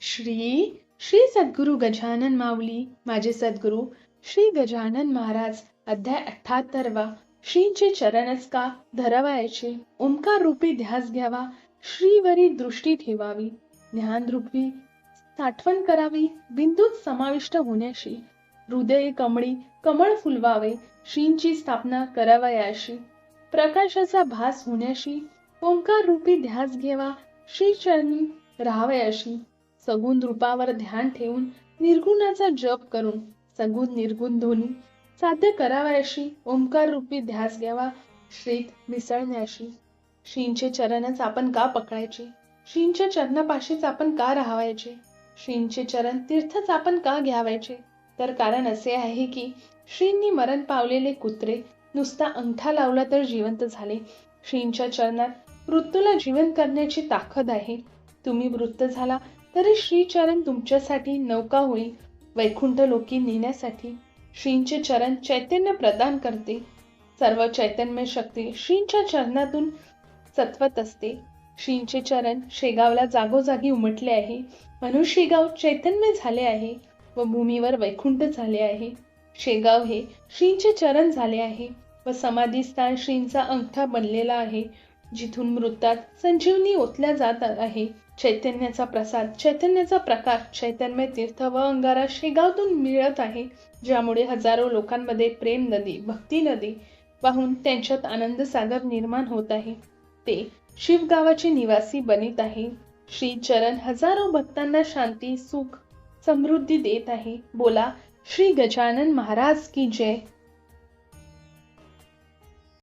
श्री श्री सद्गुरू गजानन माऊली माझे सद्गुरू श्री गजानन महाराज अध्याय अठ्ठाहत्तरवा श्रींचे चरणच का धरवायचे? ओंकार रूपी ध्यास घ्यावा श्रीवरी दृष्टी ठेवावी. ज्ञान रूपी साठवण करावी बिंदूत समाविष्ट होण्याशी. हृदय कमळी कमळ फुलवावे श्रींची स्थापना करावयाशी. प्रकाशाचा भास होण्याशी. ओंकार रूपी ध्यास घेवा श्री चरणी राहावयाशी. सगुण रूपावर ध्यान ठेवून निर्गुणाचा जप करून सगुण निर्गुण दोन्ही साध्य करावयाशी ओंकार रूपी ध्यास घ्यावा श्रीत मिसळण्याशी. श्रींचे चरणच आपण का पकडायचे? श्रींच्या चरणापाशीच आपण का राहावायचे? श्रींचे चरण तीर्थच आपण का घ्यावायचे? तर कारण असे आहे की श्रींनी मरण पावलेले कुत्रे नुसता अंगठा लावला तर जिवंत झाले. श्रींच्या चरणात मृत्यूला जिवंत करण्याची ताकद आहे. तुम्ही मृत झाला तरी श्रीचरण तुमच्यासाठी नौका होईल. वैकुंठ लोकी नेण्यासाठी श्रींचे चरण चैतन्य प्रदान करते. सर्व चैतन्य शक्ती श्रींच्या चरणातून सत्वत असते. श्रींचे चरण शेगावला जागोजागी उमटले आहे. म्हणून शेगाव चैतन्य झाले आहे व भूमीवर वैकुंठ झाले आहे. शेगाव हे श्रींचे चरण झाले आहे व समाधी स्थान श्रींचा अंगठा बनलेला आहे. जिथून मृतात संजीवनी ओतल्या जात आहे. चैतन्याचा प्रसाद चैतन्याचा प्रकाश चैतन्य तीर्थ व अंगारा शेगावतून मिळत आहे. ज्यामुळे हजारो लोकांमध्ये प्रेम नदी भक्ती नदी पाहून त्यांच्यात आनंद सागर निर्माण होत आहे. ते शिवगावाचे निवासी बनित आहे. श्री चरण हजारो भक्तांना शांती सुख समृद्धी देत आहे. बोला श्री गजानन महाराज की जय.